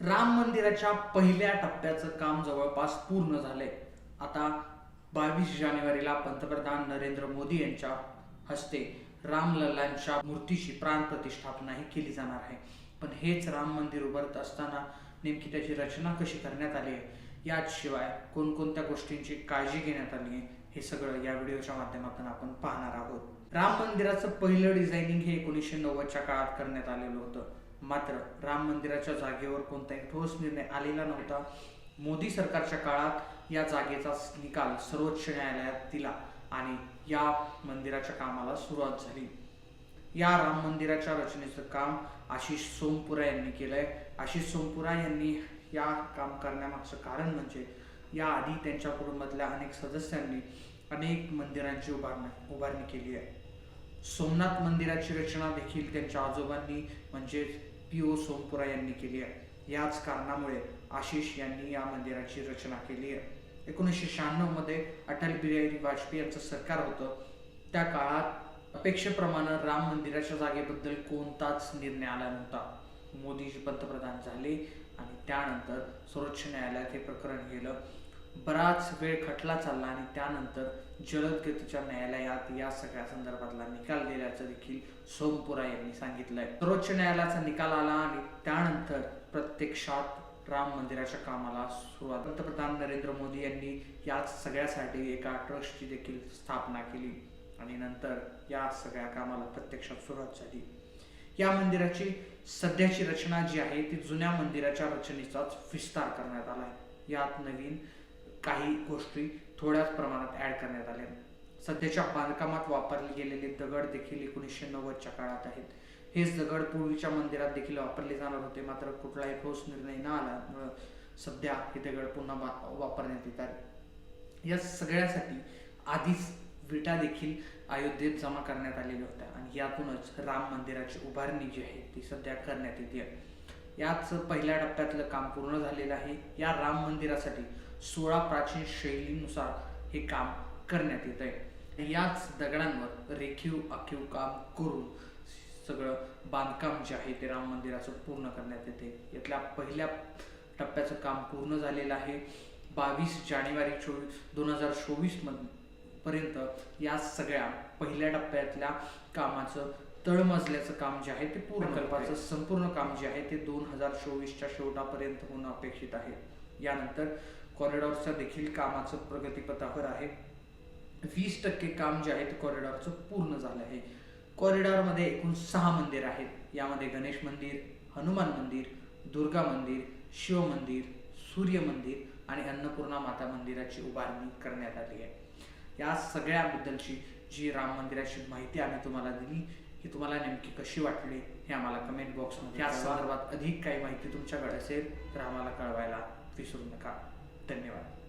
राम मंदिराच्या पहिल्या टप्प्याचं काम जवळपास पूर्ण झालंय. आता बावीस जानेवारीला पंतप्रधान नरेंद्र मोदी यांच्या हस्ते रामलल्लांच्या मूर्तीची प्राण प्रतिष्ठापनाही केली जाणार आहे. पण हेच राम मंदिर उभारत असताना नेमकी त्याची रचना कशी करण्यात आली आहे याशिवाय कोणकोणत्या गोष्टींची काळजी घेण्यात आली आहे हे सगळं या व्हिडिओच्या माध्यमातून आपण पाहणार आहोत. राम मंदिराचं पहिलं डिझायनिंग हे एकोणीसशे नव्वदच्या काळात करण्यात आलेलं होतं. मात्र राम मंदिराच्या जागेवर कोणताही ठोस निर्णय आलेला नव्हता. मोदी सरकारच्या काळात या जागेचा निकाल सर्वोच्च न्यायालयात दिला आणि या मंदिराच्या कामाला सुरुवात झाली. या राम मंदिराच्या रचनेचं काम आशिष सोमपुरा यांनी केलंय. आशिष सोमपुरा यांनी या काम करण्यामागचं कारण म्हणजे याआधी त्यांच्या कुटुंबातल्या अनेक सदस्यांनी अनेक मंदिरांची उभारणी उभारणी केली आहे. सोमनाथ मंदिराची रचना देखील त्यांच्या आजोबांनी म्हणजेच पी ओ सोमपुरा यांनी केली आहे. याच कारणामुळे आशिष यांनी या मंदिराची रचना केली आहे. एकोणीसशे शहाण्णवमध्ये अटल बिहारी वाजपेयी यांचं सरकार होतं. त्या काळात अपेक्षेप्रमाणे राम मंदिराच्या जागेबद्दल कोणताच निर्णय आला नव्हता. मोदीजी पंतप्रधान झाले आणि त्यानंतर सर्वोच्च न्यायालयात हे प्रकरण गेलं. बराच वेळ खटला चालला आणि त्यानंतर जलद गतीच्या न्यायालयात या सगळ्या संदर्भातला निकाल दिल्याचं देखील सोमपुरा यांनी सांगितलंय. सर्वोच्च न्यायालयाचा निकाल आला आणि त्यानंतर प्रत्यक्षात राम मंदिराच्या कामाला सुरुवात. पंतप्रधान नरेंद्र मोदी यांनी याच सगळ्यासाठी एका ट्रस्टची देखील स्थापना केली आणि नंतर या सगळ्या कामाला प्रत्यक्षात सुरुवात झाली. या मंदिराची सध्याची रचना जी आहे ती जुन्या मंदिराच्या रचनेचाच विस्तार करण्यात आला आहे यात नवीन काही गोष्टी थोड्याच प्रमाणात ऍड करण्यात आल्या. सध्याच्या बांधकामात वापरले गेलेले दगड देखील एकोणीसशे नव्वदच्या काळात आहेत. हेच दगड पूर्वीच्या मंदिरात देखील वापरले जाणार होते मात्र कुठलाही ठोस निर्णय न आल्यामुळं सध्या हे दगड पुन्हा वापरण्यात येत आहे या सगळ्यासाठी आधीच विटा देखील अयोध्येत जमा करण्यात आलेल्या होत्या आणि यातूनच राम मंदिराची उभारणी जी आहे ती सध्या करण्यात येते. याच पहिल्या टप्प्यातलं काम पूर्ण झालेलं आहे. या राम मंदिरासाठी सोळा प्राचीन शैलीनुसार हे काम करण्यात येत आहे. याच दगडांवर रेखीव आखीव काम करून सगळं बांधकाम जे आहे ते राम मंदिराचं पूर्ण करण्यात येते. यातल्या पहिल्या टप्प्याचं काम पूर्ण झालेलं आहे. बावीस जानेवारी चोवीस दोन हजार चोवीसपर्यंत या सगळ्या पहिल्या टप्प्यातल्या कामाचं तळमजल्याचं काम जे आहे ते पूर्ण कल्पाचं संपूर्ण काम जे आहे ते दोन हजार चोवीसच्या शेवटापर्यंत होणं अपेक्षित आहे. यानंतर कॉरिडॉरच्या देखील कामाचं प्रगतीपथावर आहे. वीस टक्के काम जे आहे ते कॉरिडॉरचं पूर्ण झालं आहे. कॉरिडॉरमध्ये एकूण सहा मंदिर आहेत. यामध्ये गणेश मंदिर हनुमान मंदिर दुर्गा मंदिर शिव मंदिर सूर्य मंदिर आणि अन्नपूर्णा माता मंदिराची उभारणी करण्यात आली आहे. या सगळ्याबद्दलची जी राम मंदिराची माहिती आम्ही तुम्हाला दिली ही तुम्हाला नेमकी कशी वाटली हे आम्हाला कमेंट बॉक्समध्ये या संदर्भात अधिक काही माहिती तुमच्याकडे असेल तर आम्हाला कळवायला विसरू नका. धन्यवाद.